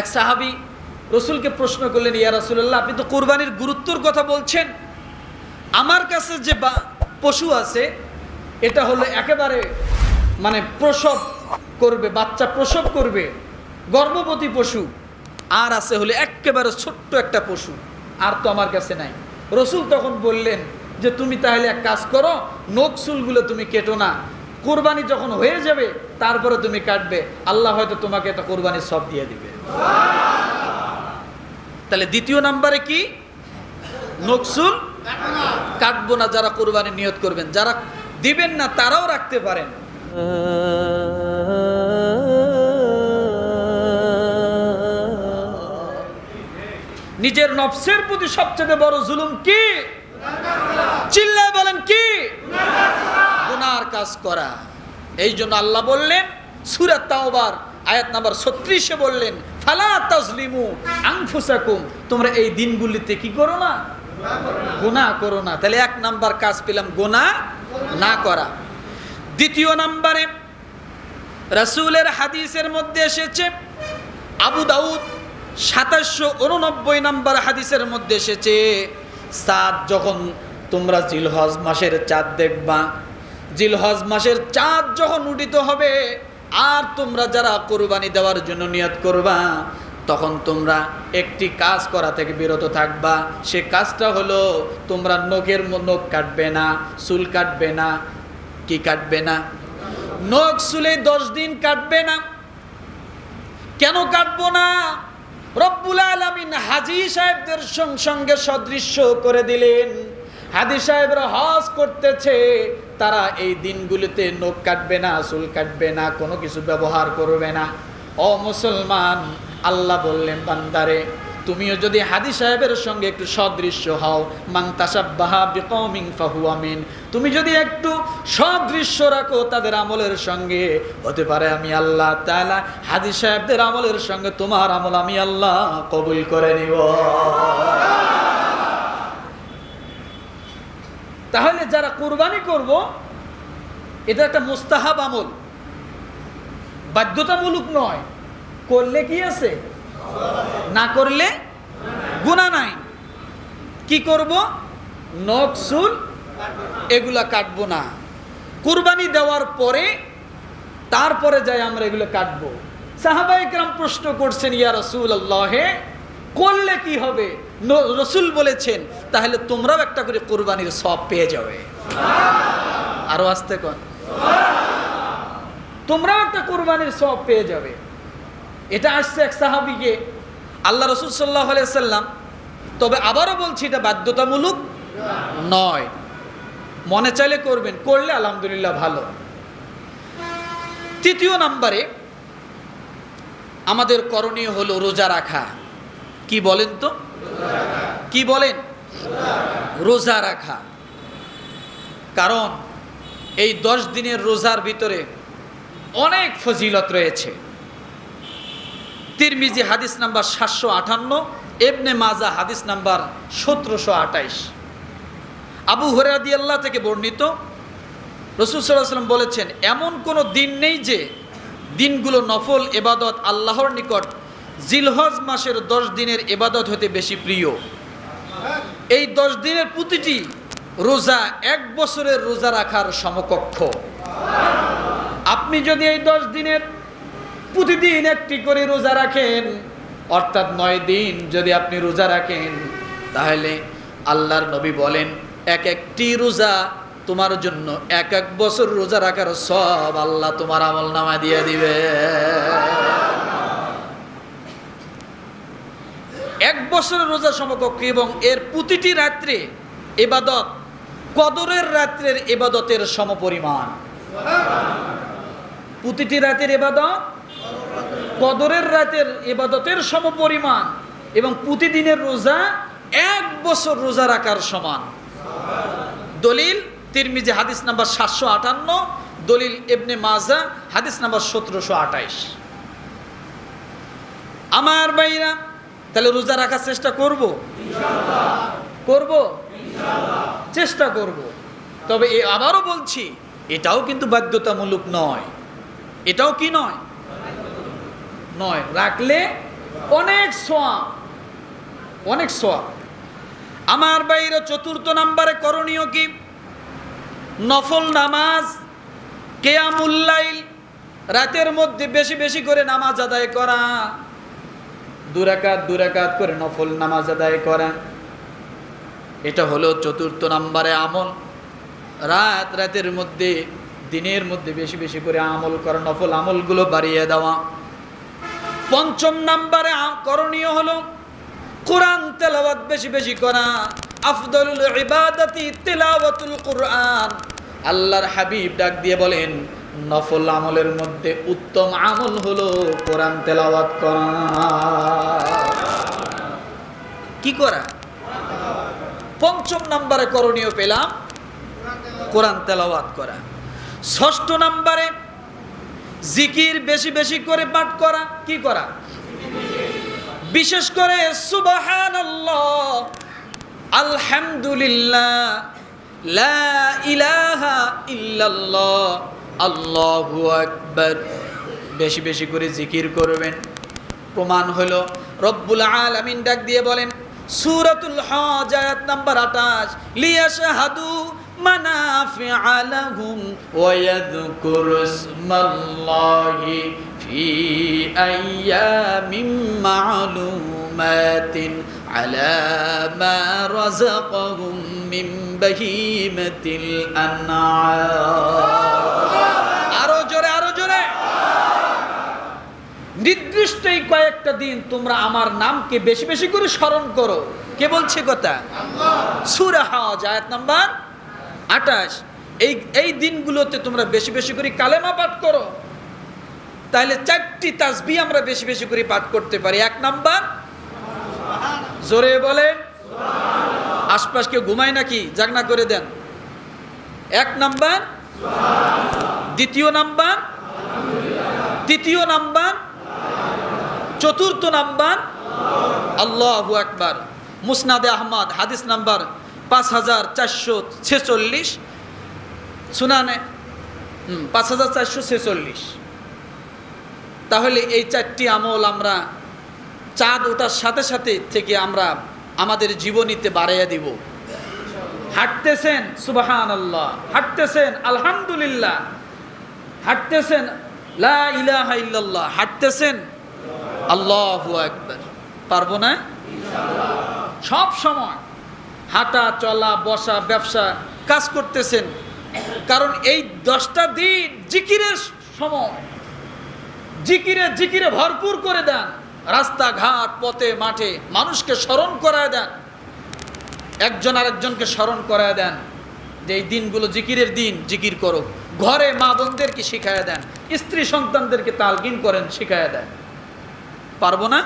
এক সাহাবি রসুলকে প্রশ্ন করলেন, ইয়া রাসুল্লাহ আপনি তো কোরবানির গুরুত্বর কথা বলছেন। আমার কাছে যে পশু আছে, এটা হলো একেবারে মানে প্রসব করবে, বাচ্চা প্রসব করবে, গর্ভবতী পশু। আর আছে হলে একেবারে ছোট্ট একটা পশু, আর তো আমার কাছে নাই। রসুল তখন বললেন যে, তুমি তাহলে এক কাজ করো, নখ তুমি কেটো না। কোরবানি যখন হয়ে যাবে, তারপরে তুমি কাটবে। আল্লাহ হয়তো তোমাকে একটা কোরবানির সব দিয়ে দিবে। তাহলে দ্বিতীয় নাম্বারে কি? নকসুল কাটবো না, যারা কোরবানি নিয়ত করবেন। যারা দিবেন না, তারাও রাখতে পারেন। নিজের নফসের প্রতি সবচেয়ে বড় জুলুম কি? চিল্লায় বলেন কি? গুনার কাজ করা। এই জন্য আল্লাহ বললেন সুরাত তাওবার, আয়াত নাম্বার ছত্রিশে বললেন আনফুসাকুম। তোমরা এই দিনগুলিতে কি করো না? গুনাহ করো না। তাহলে এক নাম্বার কাজ পেলাম গুনাহ না করা। দ্বিতীয় নাম্বারে রাসূলের হাদিসের মধ্যে এসেছে, আবু দাউদ সাতাশশো উননব্বই নাম্বার হাদিসের মধ্যে এসেছে চাঁদ যখন তোমরা জিলহজ মাসের চাঁদ দেখবা, জিলহজ মাসের চাঁদ যখন উদিত হবে আর তোমরা যারা কোরবানি দেওয়ার জন্য নিয়ত করবা, তখন তোমরা একটি কাজ করা থেকে বিরত থাকবা। সে কাজটা হলো, তোমরা নখের নখ কাটবে না, চুল কাটবে না, কি কাটবে না? নখ চুলে দশ দিন কাটবে না। কেন কাটবো না? রব্বুল আলমিন হাজি সাহেবদের সঙ্গে সদৃশ্য করে দিলেন। হাজি সাহেবরা হজ করতেছে, তারা এই দিনগুলিতে নখ কাটবে না, চুল কাটবে না, কোনো কিছু ব্যবহার করবে না। ও মুসলমান, আল্লাহ বললেন, বান্দারে, তুমিও যদি হাদি সাহেবের সঙ্গে একটু সদৃশ্য হও মাং তাসাব্বাহা বিকৌমিং তুমি যদি একটু সদৃশ্য রাখো তাদের আমলের সঙ্গে, হতে পারে আমি আল্লাহ তাআলা হাদি সাহেবদের আমলের সঙ্গে তোমার আমল আমি আল্লাহ কবুল করে নিব। তাহলে যারা কোরবানি করব, এটা একটা মুস্তাহাব আমল। বাধ্যতামূলক নয়। করলে কি আছে? না করলে গুণা নাই। কি করব? নখ এগুলা কাটবো না। কুরবানি দেওয়ার পরে, তারপরে যাই আমরা এগুলো কাটবো। সাহাবাইকরাম প্রশ্ন করছেন, ইয়া রসুল আল্লাহে করলে কি হবে? রসুল বলেছেন, তাহলে তোমরাও একটা করে কোরবানির সব পেয়ে যাবে। আরও আসতে কন? তোমরাও একটা কোরবানির সব পেয়ে যাবে। এটা আসছে এক সাহাবিকে, আল্লাহ রসুল সাল্লাহ সাল্লাম তবে আবারও বলছি, এটা বাধ্যতামূলক নয়। মনে চাইলে করবেন, করলে আলহামদুলিল্লাহ ভালো। তৃতীয় নাম্বারে, আমাদের করণীয় হলো রোজা রাখা। কি বলেন তো? কি বলেন? রোজা রাখা। কারণ এই দশ দিনের রোজার ভিতরে অনেক ফজিলত রয়েছে। তিরমিজি হাদিস নাম্বার সাতশো আটান্ন এবনে মাজা হাদিস নাম্বার সতেরোশো আটাইশ। আবু হরাদি আল্লাহ থেকে বর্ণিত, রসুল সাল্লাম বলেছেন, এমন কোনো দিন নেই যে দিনগুলো নফল এবাদত আল্লাহর নিকট জিলহজ মাসের দশ দিনের এবাদত হতে বেশি প্রিয়। এই দশ দিনের প্রতিটি রোজা এক বছরের রোজা রাখার সমকক্ষ। আপনি যদি এই দশ দিনের প্রতিদিন একটি করে রোজা রাখেন, অর্থাৎ নয় দিন যদি আপনি রোজা রাখেন, তাহলে আল্লাহর নবী বলেন, এক একটি রোজা তোমার জন্য এক এক বছর রোজা রাখার সব আল্লাহ তোমার আমল নামা দিয়ে দিবে এক বছরের রোজা সমকক্ষ এবং এর প্রতিটি রাত্রে এবাদত কদরের রাত্রের এবাদতের সমপরিমাণ। প্রতিটি রাতের এবাদত কদরের রাতের এবাদতের সমপরিমাণ এবং প্রতিদিনের রোজা এক বছর রোজা রাখার সমান। দলিল তিরমিজি হাদিস নাম্বার সাতশো আটান্ন, দলিল এবনে মাজা হাদিস নাম্বার সতেরোশো আটাইশ আমার ভাইরা তাহলে রোজা রাখার চেষ্টা করব? করব? চেষ্টা করব। তবে এ আবারও বলছি, এটাও কিন্তু বাধ্যতামূলক নয়। এটাও কি নয়? নয়। রাখলে অনেক সোয়া অনেক সোয়া আমার বাইরে চতুর্থ নাম্বারে করণীয় কি? নফল নামাজ কেয়ামুল্লাইল রাতের মধ্যে বেশি বেশি করে নামাজ আদায় করা। দুরাকাত দুরাকাত করে নফল নামাজ আদায় করা এটা হলো চতুর্থ নাম্বারে আমল। রাত রাতের মধ্যে, দিনের মধ্যে বেশি বেশি করে আমল করা, নফল আমলগুলো বাড়িয়ে দেওয়া। পঞ্চম নাম্বারে করণীয় হলো কোরআন তেলাওয়াত বেশি বেশি করা। আফদলুল ইবাদাতি তেলাওয়াতুল কোরআন। আল্লাহর হাবিব ডাক দিয়ে বলেন নফল আমলের মধ্যে উত্তম আমল হলো কোরআন তেলাওয়াত করা। কি করা? পঞ্চম নাম্বারে করণীয় পেলাম কোরআন তেলাওয়াত করা। ষষ্ঠ নাম্বারে জিকির বেশি বেশি করে পাঠ করা, কি করা? বিশেষ করে সুবহানাল্লাহ, আলহামদুলিল্লাহ, লা ইলাহা ইল্লাল্লাহ আল্লাহু আকবার। বেশি বেশি করে জিকির করবেন। প্রমাণ হলো, রব্বুল আলামিন ডাক দিয়ে বলেন, সূরাতুল হজ, আয়াত নাম্বার 28 লিয়াশহাদু মানাফিআ লাহুম ওয়া ইয়াযকুরু ইসমাল্লাহি ফি আইয়ামিন মা'লুমাতিন। মা রাযাকাহুম মিন বাহিমাতিল আন'আম আরও জোরে জোরে। নির্দিষ্ট এই কয়েকটা দিন তোমরা আমার নামকে বেশি বেশি করে স্মরণ করো। কে বলছে কথা? সুরা হজ, আয়াত নাম্বার আঠাশ। এই এই দিনগুলোতে তোমরা বেশি বেশি করে কালেমা পাঠ করো। তাহলে চারটি তাসবি আমরা বেশি বেশি করে পাঠ করতে পারি। এক নাম্বার জোরে বলেন। আশপাশ কেউ ঘুমায় নাকি? জাগনা করে দেন। এক নাম্বার। দ্বিতীয় নাম্বার। তৃতীয় নাম্বার। চতুর্থ নাম্বার। আল্লাহু আকবার। মুসনাদে আহমদ হাদিস নাম্বার পাঁচ হাজার চারশো ছেচল্লিশ। হুম, পাঁচ হাজার চারশো ছেচল্লিশ। তাহলে এই চারটি আমল আমরা চাঁদ ওঠার সাথে সাথে থেকে আমরা আমাদের জীবনীতে বাড়াইয়া দিব। হাঁটতেছেন সুবাহান আল্লাহ হাঁটতেছেন আলহামদুলিল্লাহ। হাঁটতেছেন লা ইলাহা ইল্লাল্লাহ। হাঁটতেছেন আল্লাহ একবার পারব না? সব সময় হাঁটা চলা বসা ব্যবসা কাজ করতেছেন। কারণ এই দশটা দিন জিকিরের সময়। জিকিরে জিকিরে ভরপুর করে দেন। রাস্তাঘাট, পথে, মাঠে মানুষকে স্মরণ করায় দেন। একজন আরেকজনকে স্মরণ করায় দেন যে এই দিনগুলো জিকিরের দিন, জিকির করো। ঘরে মা বোনদেরকে শিখায় দেন, স্ত্রী সন্তানদেরকে তালগিন করেন, শিখায় দেন। পারব না?